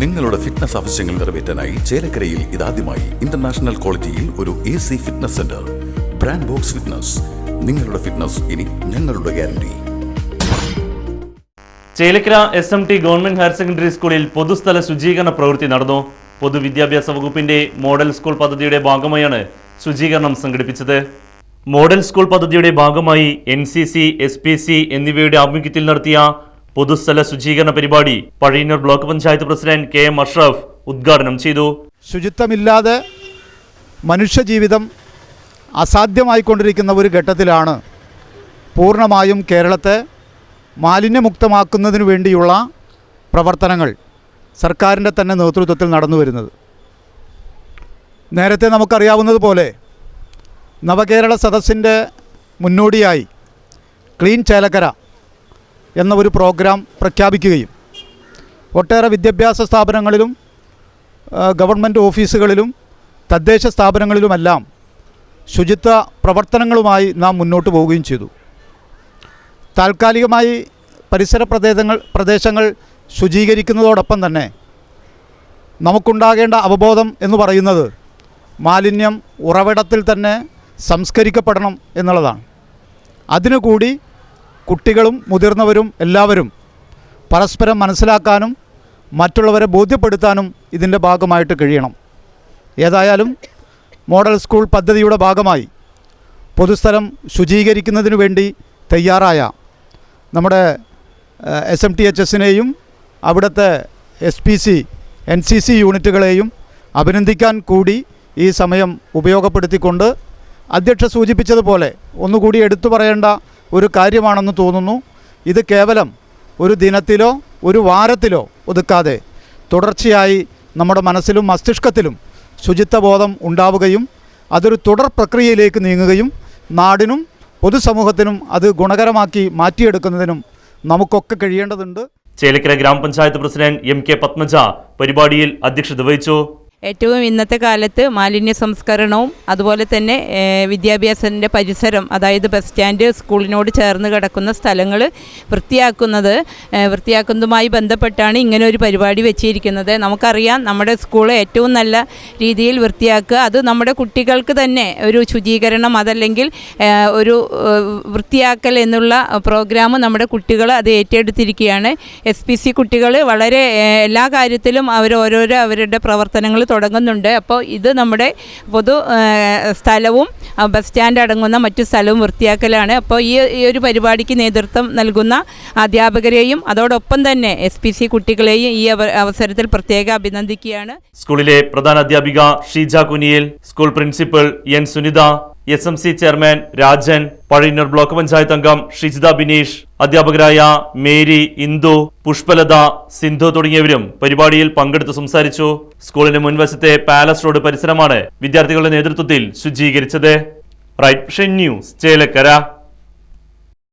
നിങ്ങളുടെ ഫിറ്റ്നസ് ആവശ്യങ്ങൾ നിറവേറ്റാനായി ചേലക്കരയിൽ ഇതാദ്യമായി ഇന്റർനാഷണൽ ക്വാളിറ്റിയിൽ ഒരു A C fitness centre brand box fitness നിങ്ങളുടെ ഫിറ്റ്നസ് ഇനി ഞങ്ങളുടെ guarantee Chelakkara S M T government higher secondary സ്കൂളിൽ പൊതുസ്ഥല ശുചീകരണ പ്രവൃത്തി നടന്നു. പൊതുവിദ്യാഭ്യാസ വകുപ്പിന്റെ മോഡൽ സ്കൂൾ പദ്ധതിയുടെ ഭാഗമായാണ് ശുചീകരണം സംഘടിപ്പിച്ചത്. മോഡൽ സ്കൂൾ പദ്ധതിയുടെ ഭാഗമായി N C C S P C എന്നിവയുടെ ആഭിമുഖ്യത്തിൽ നടത്തിയ പൊതുസ്ഥല ശുചീകരണ പരിപാടി Pazhayannur block panchayat president K M Ashraf ഉദ്ഘാടനം ചെയ്തു. ശുചിത്വമില്ലാതെ മനുഷ്യജീവിതം അസാധ്യമായിക്കൊണ്ടിരിക്കുന്ന ഒരു ഘട്ടത്തിലാണ് പൂർണമായും കേരളത്തെ മാലിന്യമുക്തമാക്കുന്നതിനു വേണ്ടിയുള്ള പ്രവർത്തനങ്ങൾ സർക്കാരിന്റെ തന്നെ നേതൃത്വത്തിൽ നടന്നു വരുന്നത്. നേരത്തെ നമുക്കറിയാവുന്നതുപോലെ നവകേരള സദസ്സിന്റെ മുന്നോടിയായി ക്ലീൻ ചേലക്കര എന്ന ഒരു പ്രോഗ്രാം പ്രഖ്യാപിക്കുകയും ഒട്ടേറെ വിദ്യാഭ്യാസ സ്ഥാപനങ്ങളിലും ഗവൺമെന്റ് ഓഫീസുകളിലും തദ്ദേശ സ്ഥാപനങ്ങളിലുമെല്ലാം ശുചിത്വ പ്രവർത്തനങ്ങളുമായി നാം മുന്നോട്ട് പോവുകയും ചെയ്തു. താൽക്കാലികമായി പരിസര പ്രദേശങ്ങൾ പ്രദേശങ്ങൾ ശുചീകരിക്കുന്നതോടൊപ്പം തന്നെ നമുക്കുണ്ടാകേണ്ട അവബോധം എന്ന് പറയുന്നത് മാലിന്യം ഉറവിടത്തിൽ തന്നെ സംസ്കരിക്കപ്പെടണം എന്നുള്ളതാണ്. അതിനുകൂടി കുട്ടികളും മുതിർന്നവരും എല്ലാവരും പരസ്പരം മനസ്സിലാക്കാനും മറ്റുള്ളവരെ ബോധ്യപ്പെടുത്താനും ഇതിന്റെ ഭാഗമായിട്ട് കഴിയണം. ഏതായാലും മോഡൽ സ്കൂൾ പദ്ധതിയുടെ ഭാഗമായി പൊതുസ്ഥലം ശുചീകരിക്കുന്നതിനു വേണ്ടി തയ്യാറായ നമ്മുടെ എസ് എം ടി എച്ച് എസിനെയും അവിടുത്തെ S P C N C C യൂണിറ്റുകളെയും അഭിനന്ദിക്കാൻ കൂടി ഈ സമയം ഉപയോഗപ്പെടുത്തിക്കൊണ്ട് അധ്യക്ഷ സൂചിപ്പിച്ചതുപോലെ ഒന്നുകൂടി എടുത്തു പറയേണ്ട ഒരു കാര്യമാണെന്ന് തോന്നുന്നു. ഇത് കേവലം ഒരു ദിനത്തിലോ ഒരു വാരത്തിലോ ഒതുക്കാതെ തുടർച്ചയായി നമ്മുടെ മനസ്സിലും മസ്തിഷ്കത്തിലും ശുചിത്വബോധം ഉണ്ടാവുകയും അതൊരു തുടർ പ്രക്രിയയിലേക്ക് നീങ്ങുകയും നാടിനും പൊതുസമൂഹത്തിനും അത് ഗുണകരമാക്കി മാറ്റിയെടുക്കുന്നതിനും നമുക്കൊക്കെ കഴിയേണ്ടതുണ്ട്. ചേലക്കര ഗ്രാമപഞ്ചായത്ത് പ്രസിഡന്റ് എം കെ പത്മജ പരിപാടിയിൽ അധ്യക്ഷത വഹിച്ചു. ഏറ്റവും ഇന്നത്തെ കാലത്ത് മാലിന്യ സംസ്കരണവും അതുപോലെ തന്നെ വിദ്യാഭ്യാസത്തിന്റെ പരിസരം അതായത് ബസ് സ്റ്റാൻഡ് സ്കൂളിനോട് ചേർന്ന് കിടക്കുന്ന സ്ഥലങ്ങൾ വൃത്തിയാക്കുന്നത് വൃത്തിയാക്കുന്നതുമായി ബന്ധപ്പെട്ടാണ് ഇങ്ങനെ ഒരു പരിപാടി വെച്ചിരിക്കുന്നത്. നമുക്കറിയാം നമ്മുടെ സ്കൂൾ ഏറ്റവും നല്ല രീതിയിൽ വൃത്തിയാക്കുക അത് നമ്മുടെ കുട്ടികൾക്ക് തന്നെ ഒരു ശുചീകരണം അതല്ലെങ്കിൽ ഒരു വൃത്തിയാക്കൽ എന്നുള്ള പ്രോഗ്രാം നമ്മുടെ കുട്ടികൾ അത് ഏറ്റെടുത്തിരിക്കുകയാണ്. എസ് പി സി കുട്ടികൾ വളരെ എല്ലാ കാര്യത്തിലും അവർ ഓരോരോ അവരുടെ പ്രവർത്തനങ്ങൾ തുടങ്ങുന്നുണ്ട്. അപ്പോൾ ഇത് നമ്മുടെ പൊതു സ്ഥലവും ബസ് സ്റ്റാൻഡ് അടങ്ങുന്ന മറ്റു സ്ഥലവും വൃത്തിയാക്കലാണ്. അപ്പോൾ ഈ ഈ ഒരു പരിപാടിക്ക് നേതൃത്വം നൽകുന്ന അധ്യാപകരെയും അതോടൊപ്പം തന്നെ എസ് പി സി കുട്ടികളെയും ഈ അവസരത്തിൽ പ്രത്യേകം അഭിനന്ദിക്കുകയാണ്. സ്കൂളിലെ പ്രധാന അധ്യാപിക Sheeja Kuniyel school principal N Sunitha S M C chairman Rajan Pazhayannur block panchayat അംഗം ഷിജിത ബിനീഷ് അധ്യാപകരായ മേരി ഇന്ദു പുഷ്പലത സിന്ധു തുടങ്ങിയവരും പരിപാടിയിൽ പങ്കെടുത്ത് സംസാരിച്ചു. സ്കൂളിന് മുൻവശത്തെ പാലസ് റോഡ് പരിസരമാണ് വിദ്യാർത്ഥികളുടെ നേതൃത്വത്തിൽ ശുചീകരിച്ചത്. Right news Chelakkara.